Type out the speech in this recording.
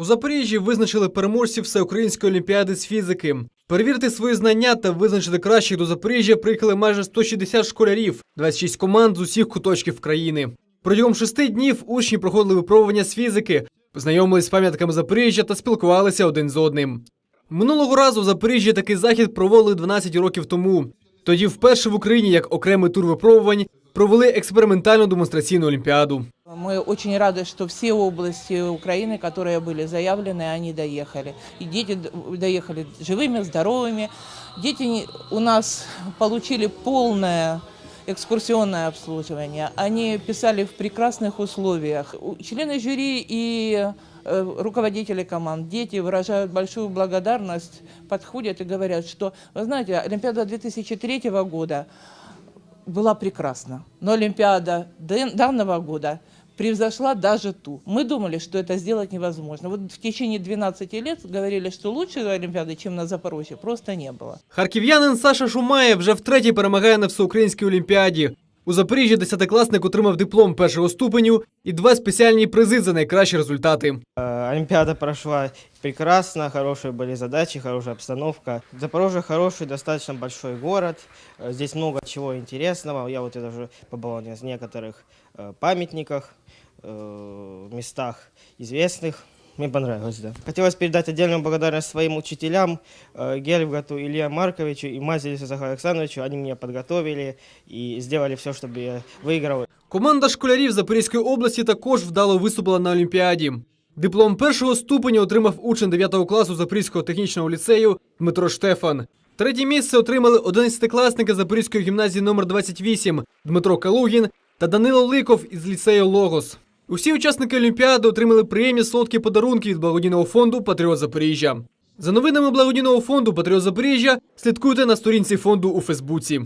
У Запоріжжі визначили переможців всеукраїнської олімпіади з фізики. Перевірити свої знання та визначити кращих до Запоріжжя приїхали майже 160 школярів, 26 команд з усіх куточків країни. Протягом шести днів учні проходили випробування з фізики, познайомились з пам'ятками Запоріжжя та спілкувалися один з одним. Минулого разу в Запоріжжі такий захід проводили 12 років тому. Тоді вперше в Україні як окремий тур випробувань провели експериментальну демонстраційну олімпіаду. Мы очень рады, что все области Украины, которые были заявлены, они доехали. И дети доехали живыми, здоровыми. Дети у нас получили полное экскурсионное обслуживание. Они писали в прекрасных условиях. Члены жюри и э, руководители команд, дети выражают большую благодарность, подходят и говорят, что, вы знаете, Олимпиада 2003 года была прекрасна. Но Олимпиада дан- данного года превзошла даже ту. Мы думали, что это сделать невозможно. Вот в течение 12 лет говорили, что лучшей Олимпиады, чем на Запорожье, просто не было. Харків'янин Саша Шумаєв вже втретє перемагає на всеукраїнській олімпіаді. У Запоріжжі десятикласник отримав диплом першого ступеню і два спеціальні призи за найкращі результати. Э, Олимпиада прошла прекрасно, хорошие были задачи, хорошая обстановка. Запорожье хороший, достаточно большой город. Э, Здесь много чего интересного. Я вот я даже побывал в некоторых э, памятниках, э, местах известных. Мне понравилось, да. Хотелось передать отдельную благодарность своим учителям, э, Гельвгату Илье Марковичу и Мазелису Захару Александровичу. Они меня подготовили и сделали все, чтобы я выиграл. Команда школярів Запорізької області також вдало виступила на олімпіаді. Диплом першого ступеня отримав учень 9 класу Запорізького технічного ліцею Дмитро Штефан. Третє місце отримали 11-класники Запорізької гімназії номер 28 Дмитро Калугін та Данило Ликов із ліцею Логос. Усі учасники Олімпіади отримали приємні солодкі подарунки від благодійного фонду Патріот Запоріжжя. За новинами благодійного фонду Патріот Запоріжжя слідкуйте на сторінці фонду у Фейсбуці.